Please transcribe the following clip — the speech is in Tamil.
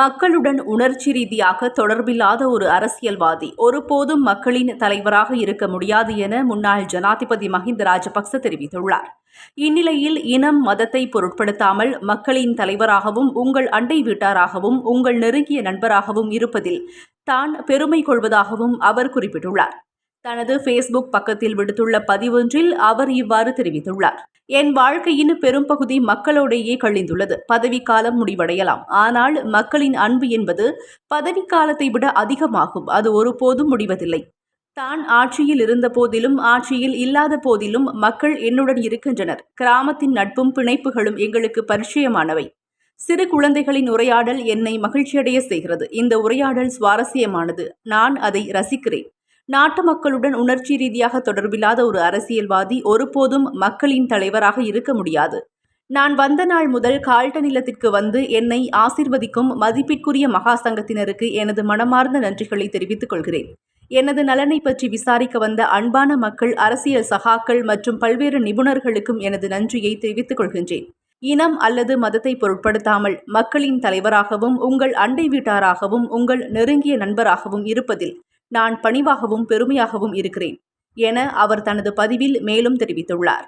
மக்களுடன் உணர்ச்சி ரீதியாக தொடர்பில்லாத ஒரு அரசியல்வாதி. ஒருபோதும் மக்களின் தலைவராக இருக்க முடியாது என முன்னாள் ஜனாதிபதி மஹிந்த ராஜபக்ச தெரிவித்துள்ளார். இந்நிலையில் இனம் மதத்தை பொருட்படுத்தாமல் மக்களின் தலைவராகவும் உங்கள் அண்டை வீட்டாராகவும் உங்கள் நெருங்கிய நண்பராகவும் இருப்பதில் தான் பெருமை கொள்வதாகவும் அவர் குறிப்பிட்டுள்ளார். தனது ஃபேஸ்புக் பக்கத்தில் விடுத்துள்ள பதிவொன்றில் அவர் இவ்வாறு தெரிவித்துள்ளார். என் வாழ்க்கையின் பெரும்பகுதி மக்களோடையே கழிந்துள்ளது. பதவிக்காலம் முடிவடையலாம். ஆனால் மக்களின் அன்பு என்பது பதவிக்காலத்தை விட அதிகமாகும். அது ஒருபோதும் முடிவதில்லை. தான் ஆட்சியில் இருந்த போதிலும் ஆட்சியில் இல்லாத போதிலும் மக்கள் என்னுடன் இருக்கின்றனர். கிராமத்தின் நட்பும் பிணைப்புகளும் எங்களுக்கு பரிச்சயமானவை. சிறு குழந்தைகளின் உரையாடல் என்னை மகிழ்ச்சியடைய செய்கிறது. இந்த உரையாடல் சுவாரஸ்யமானது. நான் அதை ரசிக்கிறேன். நாட்டு மக்களுடன் உணர்ச்சி ரீதியாக தொடர்பில்லாத ஒரு அரசியல்வாதி ஒருபோதும் மக்களின் தலைவராக இருக்க முடியாது. நான் வந்த நாள் முதல் கால்ட நிலத்திற்கு வந்து என்னை ஆசிர்வதிக்கும் மதிப்பிற்குரிய மகா சங்கத்தினருக்கு எனது மனமார்ந்த நன்றிகளை தெரிவித்துக் கொள்கிறேன். எனது நலனை பற்றி விசாரிக்க வந்த அன்பான மக்கள் அரசியல் சகாக்கள் மற்றும் பல்வேறு நிபுணர்களுக்கும் எனது நன்றியை தெரிவித்துக் கொள்கின்றேன். இனம் அல்லது மதத்தை பொருட்படுத்தாமல் மக்களின் தலைவராகவும் உங்கள் அண்டை வீட்டாராகவும் உங்கள் நெருங்கிய நண்பராகவும் இருப்பதில் நான் பணிவாகவும் பெருமையாகவும் இருக்கிறேன் என அவர் தனது பதிவில் மேலும் தெரிவித்துள்ளார்.